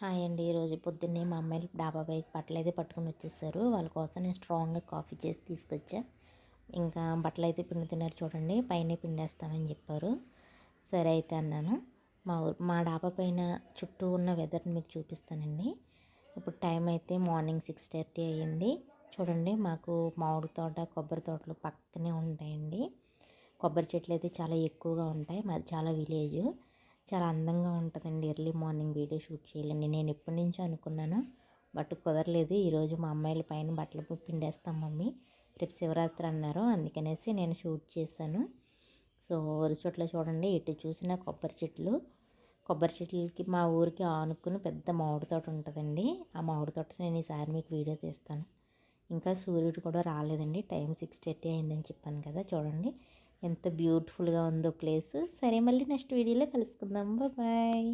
Hi అండి. ఈరోజు పొద్దున్నే మా అమ్మాయిలు డాబా పైకి బట్టలు అయితే పట్టుకుని వచ్చేసారు. వాళ్ళ కోసం నేను స్ట్రాంగ్గా కాఫీ చేసి తీసుకొచ్చా. ఇంకా బట్టలు అయితే పిండుతున్నారు చూడండి. పైన పిండేస్తామని చెప్పారు. సరే అయితే అన్నాను. మా ఊరు మా డాబా పైన చుట్టూ ఉన్న వెదర్ని మీకు చూపిస్తానండి. ఇప్పుడు టైం అయితే మార్నింగ్ సిక్స్ థర్టీ అయ్యింది. చూడండి మాకు మామిడి తోట కొబ్బరి తోటలు పక్కనే ఉంటాయండి. కొబ్బరి చెట్లు అయితే చాలా ఎక్కువగా ఉంటాయి. మాది చాలా విలేజ్. చాలా అందంగా ఉంటుందండి. ఎర్లీ మార్నింగ్ వీడియో షూట్ చేయాలండి. నేను ఎప్పటి నుంచో అనుకున్నాను బట్ కుదరలేదు. ఈరోజు మా అమ్మాయిల పైన బట్టలు పిండేస్తాం మమ్మీ. రేపు శివరాత్రి అన్నారు. అందుకనేసి నేను షూట్ చేశాను. సో ఊరి చోట్ల చూడండి. ఎటు చూసిన కొబ్బరి చెట్లు. కొబ్బరి చెట్లకి మా ఊరికి ఆనుకుని పెద్ద మామిడి తోట ఉంటుందండి. ఆ మామిడి తోట నేను ఈసారి మీకు వీడియో తీస్తాను. ఇంకా సూర్యుడు కూడా రాలేదండి. టైం సిక్స్ థర్టీ అయిందని చెప్పాను కదా చూడండి. ఎంత బ్యూటిఫుల్గా ఉందో ప్లేస్ సరే మళ్ళీ నెక్స్ట్ వీడియోలో కలుసుకుందాం. బాయ్